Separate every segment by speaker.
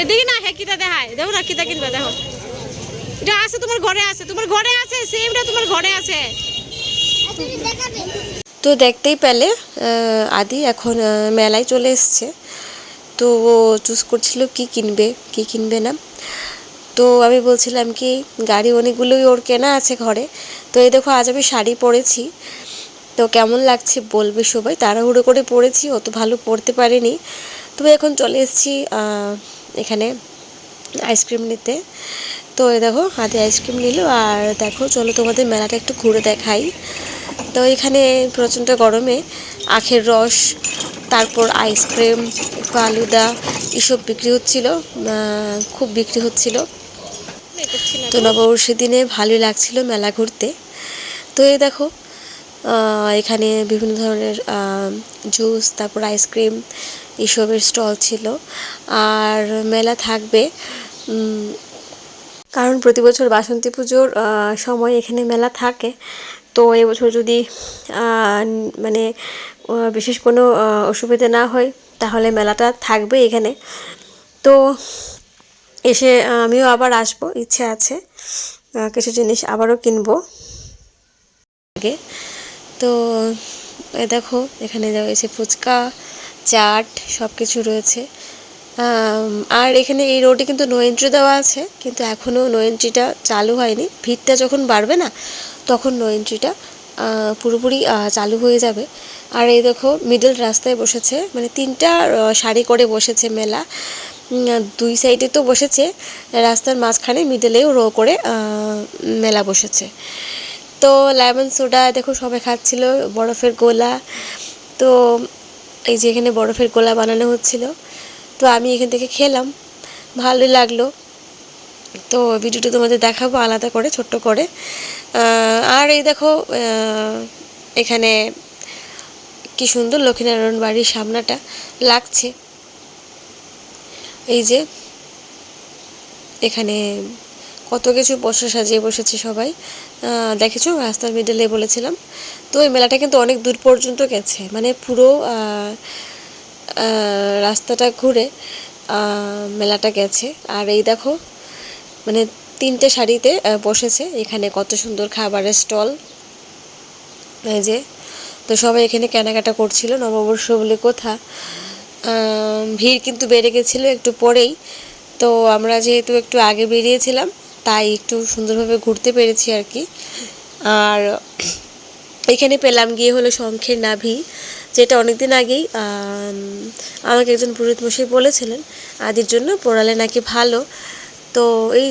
Speaker 1: এদিকে না হ্যাঁ কিতা দেখায়? দেখো না কিতা কিনবে দেখো। এটা আছে তোমার ঘরে আছে তোমার ঘরে আছে সেমটা তোমার ঘরে আছে।
Speaker 2: তো দেখতেই পেলে আদি এখন মেলায় চলে এসছে। তো ও চুজ করছিল কি কিনবে কি কিনবে না। তো আমি বলছিলাম কি গাড়ি অনেকগুলোই ওর কেনা আছে ঘরে। তো এই দেখো আজ আমি শাড়ি পরেছি। তো কেমন লাগছে বলবে সবাই? তাড়াহুড়ো করে পরেছি অত ভালো পরতে পারিনি। তবে এখন চলে এসেছি এখানে আইসক্রিম নিতে। তো এই দেখো, হাতে আইসক্রিম নিল, আর দেখো, চলো তোমাদের মেলাটা একটু ঘুরে দেখাই। তো এখানে প্রচণ্ড গরমে আখের রস, তারপর আইসক্রিম ফালুদা, এসব বিক্রি হচ্ছিল খুব বিক্রি হচ্ছিল। তো নববর্ষের দিনে ভালোই লাগছিল মেলা ঘুরতে। তো এই দেখো এখানে বিভিন্ন ধরনের জুস তারপর আইসক্রিম এসবের স্টল ছিল। আর মেলা থাকবে কারণ প্রতি বছর বাসন্তী পুজোর সময় এখানে মেলা থাকে। তো এবছর যদি মানে বিশেষ কোনো অসুবিধা না হয়, তাহলে মেলাটা থাকবে এখানে। তো এসে আমিও আবার আসব, ইচ্ছে আছে। কিছু জিনিস আবারও কিনবো। আগে তো দেখো, এখানে রয়েছে ফুচকা, চাট সব কিছু রয়েছে আর এখানে এই রোডে কিন্তু নো এন্ট্রি দেওয়া আছে, কিন্তু এখনও নো এন্ট্রিটা চালু হয়নি। ভিড়টা যখন বাড়বে না, তখন নো এন্ট্রিটা পুরোপুরি চালু হয়ে যাবে। আর এই দেখো মিডল রাস্তায় বসেছে মানে তিনটা সারি করে বসেছে মেলা। দুই সাইডে তো বসেছে, রাস্তার মাঝখানে মিডলেও রো করে মেলা বসেছে। তো লেমন সোডা দেখো সবাই খাচ্ছিল, বরফের গোলা। তো এই যে এখানে বরফের গোলা বানানো হচ্ছিল। তো আমি এখান থেকে খেলাম, ভালোই লাগল। তো ভিডিওটা তোমাদের দেখাবো আলাদা করে, ছোট্ট করে। আর এই দেখো এখানে কি সুন্দর লক্ষ্মীনারায়ণ বাড়ির সামনাটা লাগছে। এই যে এখানে কত কিছু বসে সাজিয়ে বসেছে সবাই। দেখেছ? রাস্তার মিডলে বলেছিলাম। তো এই মেলাটা কিন্তু অনেক দূর পর্যন্ত গেছে। মানে পুরো রাস্তাটা ঘুরে মেলাটা গেছে। আর এই দেখো মানে তিনটে শাড়িতে বসেছে। এখানে কত সুন্দর খাবারের স্টল। এই যে, তো সবাই এখানে কেনাকাটা করছিল। নববর্ষ বলে কোথা। ভিড় কিন্তু বেড়ে গেছিল একটু পরেই। তো আমরা যেহেতু একটু আগে বেরিয়েছিলাম তাই একটু সুন্দরভাবে ঘুরতে পেরেছি আর কি। আর এখানে পেলাম গিয়ে হলো শঙ্খের নাভি, যেটা অনেকদিন আগেই আমাকে একজন পুরোহিত মশাই বলেছিলেন, আদির জন্য পড়ালে নাকি ভালো। তো এই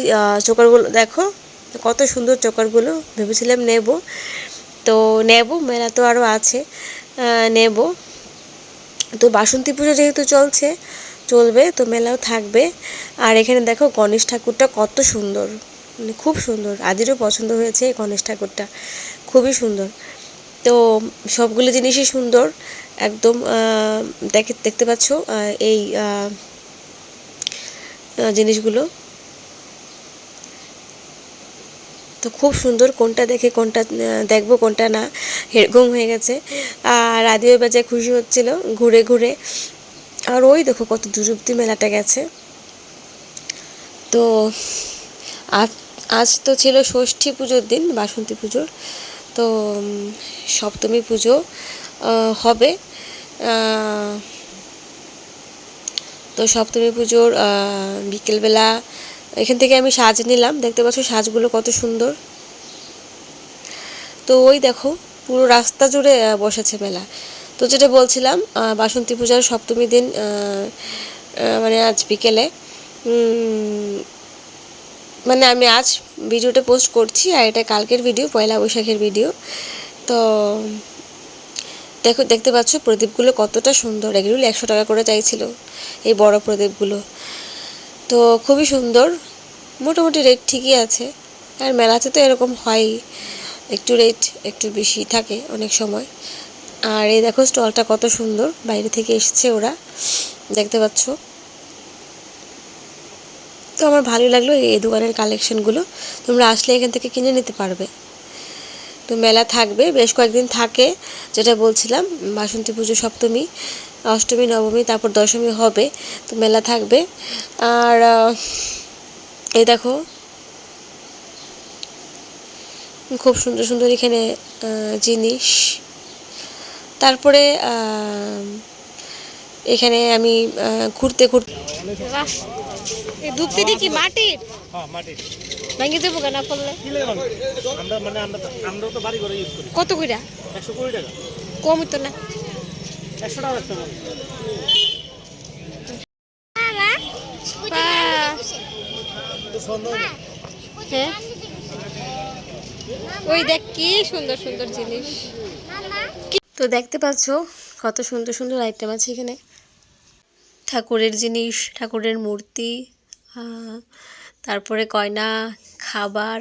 Speaker 2: চোকারগুলো দেখো, কত সুন্দর চোকারগুলো, ভেবেছিলাম নেব। তো নেব, মেলা তো আরও আছে নেব। তো বাসন্তী পুজো যেহেতু চলছে চলবে, তো মেলাও থাকবে। আর এখানে দেখো গণেশ ঠাকুরটা কত সুন্দর। মানে খুব সুন্দর। আদিরও পছন্দ হয়েছে এই গণেশ ঠাকুরটা। খুবই সুন্দর। তো সবগুলো জিনিসই সুন্দর। একদম দেখে, দেখতে পাচ্ছ এই জিনিসগুলো। তো খুব সুন্দর কোনটা দেখে, কোনটা দেখব, কোনটা না, এরকম হয়ে গেছে। আর আদিও বাজায় খুশি হচ্ছিল, ঘুরে ঘুরে। আর ওই দেখো কত দূর অব্দি মেলাটা গেছে। তো, আজ আজ তো ছিল ষষ্ঠী পুজোর দিন, বাসন্তী পুজোর। তো সপ্তমী পুজো হবে। তো সপ্তমী পুজোর বিকেলবেলা এখান থেকে আমি সাজ নিলাম। দেখতে পাচ্ছ সাজগুলো কত সুন্দর। তো ওই দেখো পুরো রাস্তা জুড়ে বসেছে মেলা। তো যেটা বলছিলাম বাসন্তী পূজার সপ্তমী দিন মানে আজ বিকেলে মানে আমি আজ ভিডিওটা পোস্ট করছি আর এটা কালকের ভিডিও, পয়লা বৈশাখের ভিডিও। তো দেখো, দেখতে পাচ্ছ প্রদীপগুলো কতটা সুন্দর, এগুলো একশো টাকা করে চাইছিল এই বড় প্রদীপগুলো। তো খুবই সুন্দর, মোটামুটি রেট ঠিকই আছে, আর মেলাতে তো এরকম হয়ই, একটু রেট একটু বেশি থাকে অনেক সময়। আর এই দেখো স্টলটা কত সুন্দর, বাইরে থেকে এসেছে ওরা, দেখতে পাচ্ছ। তো আমার ভালো লাগল এই দোকানের কালেকশনগুলো, তোমরা আসলে এখান থেকে কিনে নিতে পারবে। তো মেলা থাকবে, বেশ কয়েকদিন থাকে, যেটা বলছিলাম, বাসন্তী পুজো, সপ্তমী, অষ্টমী, নবমী, তারপর দশমী হবে, তো মেলা থাকবে। আর এই দেখো, খুব সুন্দর সুন্দর এখানে জিনিস। তারপরে এখানে আমি ঘুরতে ঘুরতে
Speaker 1: বাহ। এই দুধটি কি মাটির?
Speaker 3: হ্যাঁ
Speaker 1: ভেঙে দেবো কেনা
Speaker 3: মানে আমরা তো- আমরা তো বাড়ি করে ইউজ করি।
Speaker 1: কত
Speaker 3: কুড়ি টাকা।
Speaker 1: কম তো না। হ্যাঁ। ওই দেখ কি সুন্দর সুন্দর জিনিস।
Speaker 2: তো দেখতে পাচ্ছ কত সুন্দর সুন্দর আইটেম আছে এখানে। ঠাকুরের জিনিস, ঠাকুরের মূর্তি তারপরে কয়না, খাবার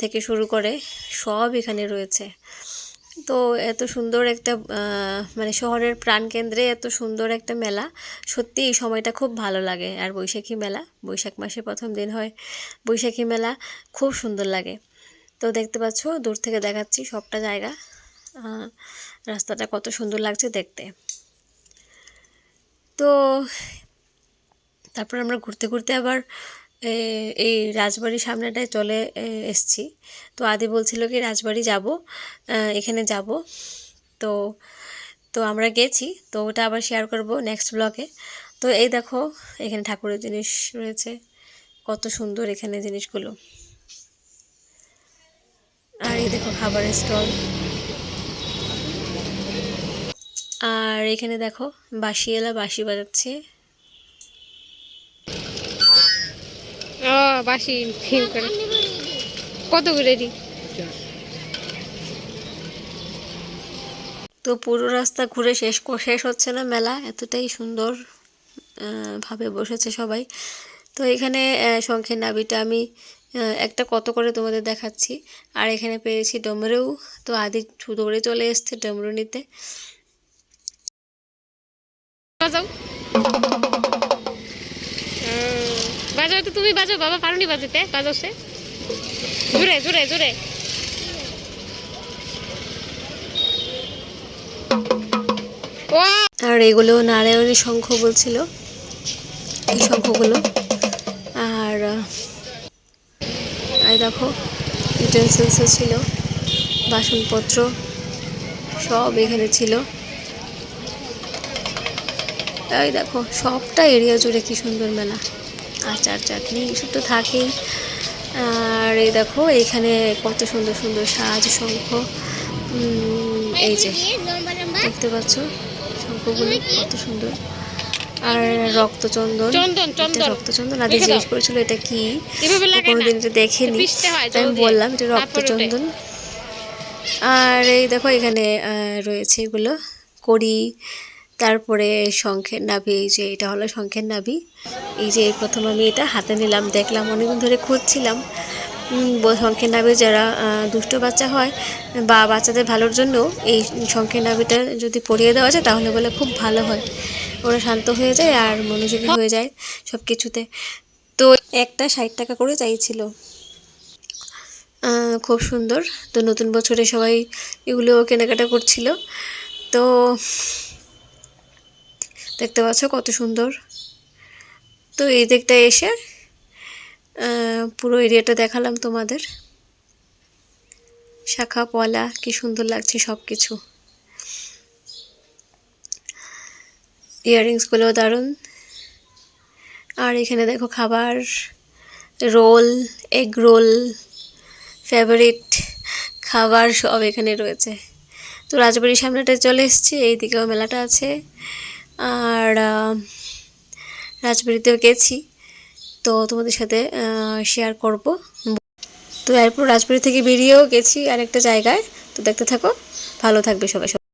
Speaker 2: থেকে শুরু করে সব এখানে রয়েছে। তো এত সুন্দর একটা মানে শহরের প্রাণকেন্দ্রে এত সুন্দর একটা মেলা। সত্যি এই সময়টা খুব ভালো লাগে। আর বৈশাখী মেলা, বৈশাখ মাসে প্রথম দিন হয়, বৈশাখী মেলা খুব সুন্দর লাগে। তো দেখতে পাচ্ছ, দূর থেকে দেখাচ্ছি সবটা জায়গা। রাস্তাটা কত সুন্দর লাগছে দেখতে। তো তারপর আমরা ঘুরতে ঘুরতে আবার এই রাজবাড়ির সামনেটায় চলে এসছি। তো আদি বলছিল কি, রাজবাড়ি যাব এখানে যাব। তো তো আমরা গেছি। তো ওটা আবার শেয়ার করব নেক্সট ব্লগে তো এই দেখো, এখানে ঠাকুরের জিনিস রয়েছে। কত সুন্দর এখানে জিনিসগুলো। আর এই দেখো খাবারের স্টল। আর এখানে দেখো বাঁশিওয়ালা বাঁশি বাজাচ্ছে।
Speaker 1: ও বাসি ফিল করে। কত করে রি
Speaker 2: তো পুরো রাস্তা ঘুরে শেষ কো- শেষ হচ্ছে না মেলা এতটাই সুন্দর ভাবে বসেছে সবাই। তো এখানে শঙ্খের নাবিটা আমি একটা কত করে তোমাদের দেখাচ্ছি। আর এখানে পেয়েছি ডমরু তো আদি ছু- দৌড়ে চলে এসছে ডমরু নিতে
Speaker 1: বাজাও। বাজাও তো তুমি বাজাও, বাবা পারুনি বাজাতে, বাজাও সে। জোরে জোরে জোরে।
Speaker 2: আর এগুলো নারায়ণী শঙ্খ বলছিল। এই শঙ্খগুলো। আর দেখো ইউটেন্সিলসও ছিল, বাসনপত্র সব এখানে ছিল। এই দেখো সবটা এরিয়া জুড়ে কি সুন্দর মেলা। আচার চাটনি এসব তো থাকেই। আর এই দেখো এখানে কত সুন্দর সুন্দর সাজ শঙ্খ। এই যে দেখতে পাচ্ছ? শঙ্খগুলো কত সুন্দর। আর রক্তচন্দন
Speaker 1: চন্দন,
Speaker 2: এটা
Speaker 1: চন্দন।
Speaker 2: রক্তচন্দন। আদি জিজ্ঞেস করেছিল এটা কি? কোনোদিন এটা দেখিনি। তাই আমি বললাম এটা। রক্তচন্দন। আর এই দেখো এখানে রয়েছে এগুলো। কড়ি তারপরে শঙ্খের নাভি, এই যে এটা হলো শঙ্খের নাভি। এই যে প্রথম আমি এটা হাতে নিলাম, দেখলাম অনেকদিন ধরে খুঁজছিলাম। শঙ্খের নাভি যারা দুষ্ট বাচ্চা হয় বা বাচ্চাদের ভালোর জন্য এই শঙ্খের নাভিটা যদি পরিয়ে দেওয়া যায়, তাহলে বলে খুব ভালো হয়। ওরা শান্ত হয়ে যায় আর মনোযোগী হয়ে যায় সব কিছুতে তো একটা ষাট টাকা করে চাইছিল। খুব সুন্দর। তো নতুন বছরে সবাই এগুলো কেনাকাটা করছিল। তো দেখতে পাচ্ছ কত সুন্দর। তো এই দিকটা এসে পুরো এরিয়াটা দেখালাম তোমাদের। শাখা, পলা, কি সুন্দর লাগছে সব কিছু ইয়াররিংসগুলো দারুণ। আর এখানে দেখো খাবার, রোল, এগ রোল ফেভারিট খাবার সব এখানে রয়েছে। তো রাজবাড়ির সামনেটা চলে এসেছি, এইদিকেও মেলাটা আছে। আর রাজবাড়িতেও গেছি। তো তোমাদের সাথে শেয়ার করব। তো এরপর রাজবাড়ি থেকে বেরিয়েও গেছি আরেকটা জায়গায়। তো দেখতে থাকো। ভালো থাকবে সবাই।